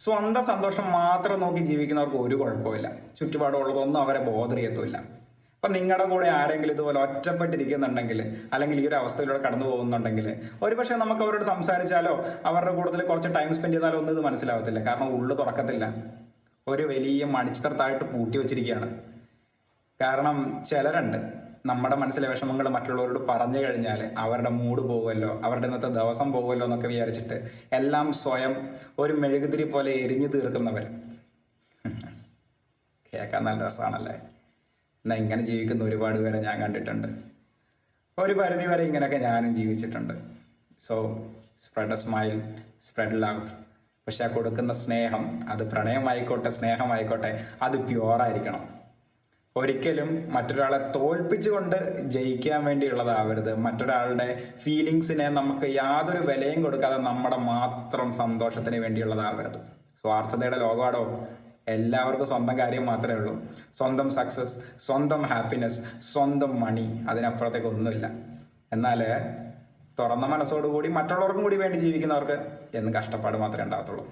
സ്വന്തം സന്തോഷം മാത്രം നോക്കി ജീവിക്കുന്നവർക്ക് ഒരു കുഴപ്പമില്ല. ചുറ്റുപാടുള്ളതൊന്നും അവരെ ബോധർ ചെയ്യത്തുമില്ല. അപ്പൊ നിങ്ങളുടെ കൂടെ ആരെങ്കിലും ഇതുപോലെ ഒറ്റപ്പെട്ടിരിക്കുന്നുണ്ടെങ്കിൽ അല്ലെങ്കിൽ ഈ ഒരു അവസ്ഥയിലൂടെ കടന്നു പോകുന്നുണ്ടെങ്കിൽ ഒരുപക്ഷെ നമുക്ക് അവരോട് സംസാരിച്ചാലോ അവരുടെ കൂട്ടത്തിൽ കുറച്ച് ടൈം സ്പെൻഡ് ചെയ്താലോ ഒന്നും ഇത് മനസ്സിലാവത്തില്ല. കാരണം ഉള്ളു തുറക്കത്തില്ല. ഒരു വലിയ മണിച്ചിത്രത്തായിട്ട് പൂട്ടി വെച്ചിരിക്കുകയാണ്. കാരണം ചിലരുണ്ട്. നമ്മുടെ മനസ്സിലെ വിഷമങ്ങൾ മറ്റുള്ളവരോട് പറഞ്ഞു കഴിഞ്ഞാൽ അവരുടെ മൂഡ് പോകുമല്ലോ അവരുടെ ഇന്നത്തെ ദിവസം പോകുമല്ലോ എന്നൊക്കെ വിചാരിച്ചിട്ട് എല്ലാം സ്വയം ഒരു മെഴുകുതിരി പോലെ എരിഞ്ഞു തീർക്കുന്നവർ കേൾക്കാൻ നല്ല രസമാണല്ലേ? എന്നാൽ ഇങ്ങനെ ജീവിക്കുന്ന ഒരുപാട് പേരെ ഞാൻ കണ്ടിട്ടുണ്ട്. ഒരു പരിധി വരെ ഇങ്ങനെയൊക്കെ ഞാനും ജീവിച്ചിട്ടുണ്ട്. So spread a smile spread love പക്ഷെ കൊടുക്കുന്ന സ്നേഹം അത് പ്രണയമായിക്കോട്ടെ സ്നേഹമായിക്കോട്ടെ അത് പ്യുവറായിരിക്കണം ഒരിക്കലും മറ്റൊരാളെ തോൽപ്പിച്ചുകൊണ്ട് ജയിക്കാൻ വേണ്ടിയുള്ളതാവരുത്. മറ്റൊരാളുടെ ഫീലിങ്സിനെ നമുക്ക് യാതൊരു വിലയും കൊടുക്കാതെ നമ്മുടെ മാത്രം സന്തോഷത്തിന് വേണ്ടിയുള്ളതാവരുത്. സ്വാർത്ഥതയുടെ ലോകമാടോ എല്ലാവർക്കും സ്വന്തം കാര്യം മാത്രമേ ഉള്ളൂ. സ്വന്തം സക്സസ് സ്വന്തം ഹാപ്പിനെസ് സ്വന്തം മണി അതിനപ്പുറത്തേക്ക് ഒന്നുമില്ല. എന്നാൽ തുറന്ന മനസ്സോടുകൂടി മറ്റുള്ളവർക്കും കൂടി വേണ്ടി ജീവിക്കുന്നവർക്ക് എന്ന് കഷ്ടപ്പാട് മാത്രമേ ഉണ്ടാകത്തുള്ളൂ.